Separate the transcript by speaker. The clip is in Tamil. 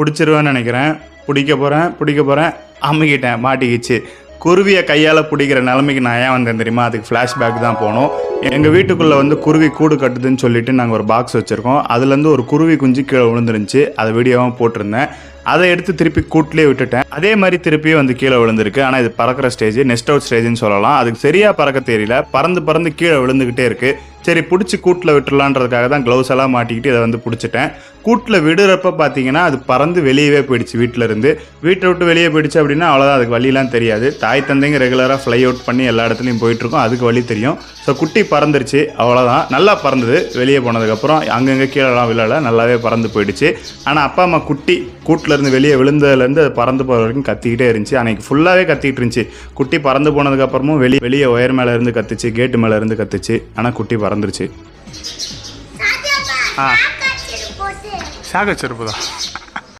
Speaker 1: பிடிச்சிருவேன்னு நினைக்கிறேன். பிடிக்க போகிறேன் பிடிக்க போகிறேன் அமுக்கிட்டேன் மாட்டிக்கிச்சு. குருவியை கையால் பிடிக்கிற நிலைமைக்கு நான் ஏன் வந்தேன் தெரியுமா? அதுக்கு ஃப்ளாஷ்பேக் தான் போனோம். எங்கள் வீட்டுக்குள்ளே வந்து குருவி கூடு கட்டுதுன்னு சொல்லிட்டு நாங்கள் ஒரு பாக்ஸ் வச்சுருக்கோம். அதுலேருந்து ஒரு குருவி குஞ்சு கீழே விழுந்துருந்துச்சு. அதை வீடியோவாக போட்டிருந்தேன். அதை எடுத்து திருப்பி கூட்டிலே விட்டுட்டேன். அதே மாதிரி திருப்பியும் வந்து கீழே விழுந்திருக்கு. ஆனால் இது பறக்கிற ஸ்டேஜ் நெஸ்ட் அவுட் ஸ்டேஜ்னு சொல்லலாம். அதுக்கு சரியாக பறக்க தெரியல. பறந்து பறந்து கீழே விழுந்துக்கிட்டே இருக்குது சரி பிடிச்சி கூட்டில் விட்டுறலான்றதுக்காக தான் க்ளவுஸ் எல்லாம் மாட்டிக்கிட்டு இதை வந்து பிடிச்சிட்டேன். கூட்டில் விடுறப்ப பார்த்தீங்கன்னா அது பறந்து வெளியவே போயிடுச்சு வீட்டில் இருந்து வீட்டை விட்டு வெளியே போயிடுச்சு அப்படின்னா அவ்வளோதான் அதுக்கு வழியெல்லாம் தெரியாது. தாய் தந்தைங்க ரெகுலராக ஃப்ளை அவுட் பண்ணி எல்லா இடத்துலையும் போயிட்டுருக்கோம் அதுக்கு வழி தெரியும். ஸோ குட்டி பறந்துருச்சு அவ்வளோதான் நல்லா பறந்தது வெளியே போனதுக்கப்புறம் அங்கங்கே கீழெல்லாம் விழல நல்லாவே பறந்து போயிடுச்சு. ஆனால் அப்பா அம்மா குட்டி கூட்டிலேருந்து வெளியே விழுந்ததுலேருந்து அது பறந்து போகிற வரைக்கும் கத்திக்கிட்டே இருந்துச்சு. அன்னைக்கு ஃபுல்லாகவே கத்திக்கிட்டு இருந்துச்சு. குட்டி பறந்து போனதுக்கப்புறமும் வெளியே வெளியே ஒயர் மேலே இருந்து கத்துச்சு கேட்டு மேலே இருந்து கத்துச்சு. ஆனால் குட்டி பறந்து பறந்துருச்சு ஆ. ஷாக செருப்பு தான்.